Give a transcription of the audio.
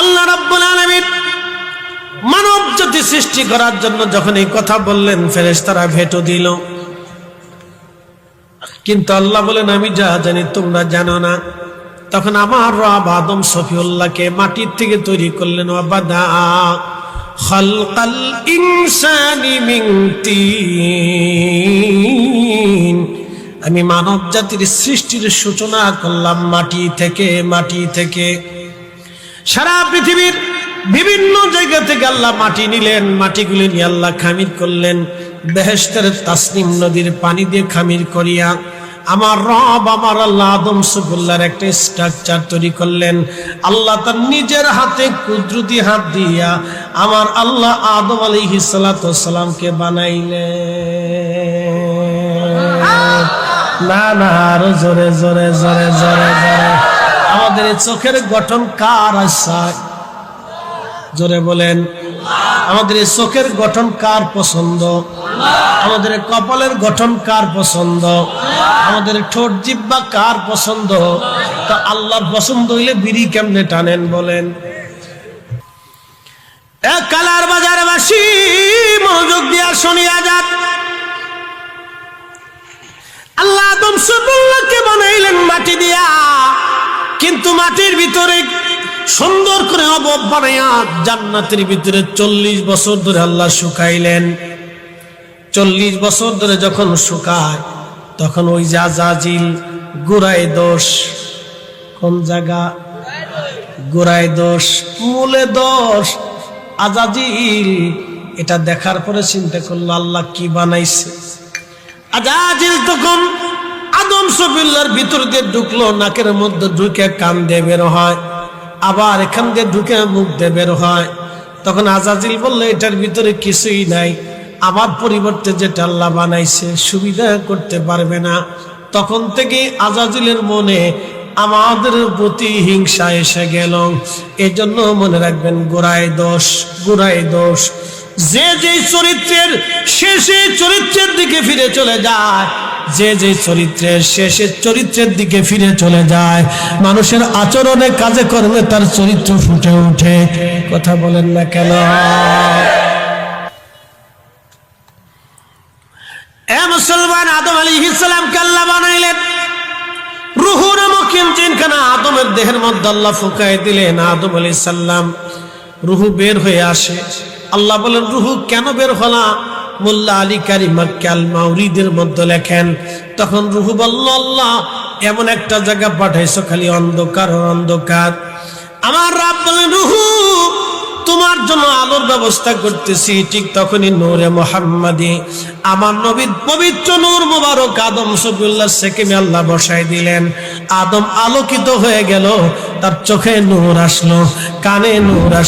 আল্লাহ রাব্বুল আলামিন মানব জাতি সৃষ্টি করার জন্য যখন এই কথা বললেন, ফেরেশতারা ভেটো দিল। কিন্তু আল্লাহ বলেন, আমি যা জানি তোমরা জানো না। তখন আমার রব আদম সফিউল্লাহকে মাটির থেকে তৈরি করলেন, ওয়াবাদা খালকাল ইনসানি তিন। আমি মানব জাতির সৃষ্টির সূচনা করলাম মাটি থেকে মাটি থেকে। সারা পৃথিবীর বিভিন্ন জায়গা থেকে আল্লাহ মাটি নিলেন মাটিগুলি নিয়ে আল্লাহ খামির করলেন। বেহেস্তের তাসনিম নদীর পানি দিয়ে খামির করিয়া আমার রব আমার আল্লাহ আদম সুবুল্লার একটা স্ট্রাকচার তৈরি করলেন। আল্লাহ তার নিজের হাতে কুদরতি হাত দিয়া আমার আল্লাহ আদম আলাইহিস সালামকে বানাইলেন। না না আরও জোরে জোরে জোরে জোরে জোরে। আমাদের চোখের গঠন কার আশায়? জোরে বলেন, আমাদের চোখের গঠন কার পছন্দ? আমাদের কপালের গঠন কার পছন্দ? আমাদের ঠোঁট জিব্বা কার পছন্দ? তা আল্লাহর পছন্দ হইলে বিড়ি কেমনে টানেন বলেন? এক কালার বাজার বাসী মনোযোগ দিয়া শুনিয়া যাক। আল্লাহ সবুল্লাহকে মাটির ভিতরে সুন্দর করে অবব বানাইয়া জান্নাতের ভিতরে চল্লিশ বছর ধরে আল্লাহ শুকাইলেন। চল্লিশ বছর ধরে যখন শুকায়, তখন ওই যা জাজিল গোড়ায় দোষ। কোন জায়গা? গোড়ায় দোষ, মূলে দোষ, আজাজিল। এটা দেখার পরে চিন্তা করল, আল্লাহ কি বানাইছে? আজাজিল তখন আদম সফিল্লার ভিতর দিয়ে ঢুকলো, নাকের মধ্যে ঢুকে কান দিয়ে বের হয়, আবার এখান দিয়ে ঢুকে মুখ দিয়ে বের হয়। তখন আজাজিল বলল, এটার ভিতরে কিছুই নাই আমার পরিবর্তে যেটা আল্লাহ বানাইছে, সুবিধা করতে পারবে না। তখন থেকে আজাজিলের মনে আমাদের প্রতি হিংসা এসে গেল। এজন্য মনে রাখবেন, গোড়ায় দোষ গোড়ায় দোষ। যে যে চরিত্রের শেষে চরিত্রের দিকে ফিরে চলে যায়, যে যে চরিত্রের শেষে চরিত্রের দিকে ফিরে চলে যায়, মানুষের আচরণে কাজে কর্মে তার চরিত্র ফুটে ওঠে। কথা বলেন না কেন? মুসলমান আদম আলী ইসলামকে আল্লাহ বানাইলেন। রুহু নামক ইঞ্জিনখানা আদমের দেহের মধ্যে আল্লাহ ফুকাই দিলেন আদম আলী সাল্লাম রুহু বের হয়ে আসে। আল্লাহ বলেন, রুহু কেন বের হলা? মোল্লা আলী কারি মাক্কাল মাউরিদের মধ্যে লেখেন, তখন রুহু বলল, আল্লাহ, এমন একটা জায়গা পাঠাইছো, খালি অন্ধকার অন্ধকার। আমার রাব বলেন রুহু, তোমার জন্য আলোর ব্যবস্থা করতেছি, ঠিক তখনই নূরে মোহাম্মদী, আমার নবীর পবিত্র নূর মোবারক আদম সফিউল্লাহ সেকেমে আল্লাহ বসাই দিলেন। আদম আলোকিত হয়ে গেল, তার চোখে নূর আসলো, কানে নূর আসলো।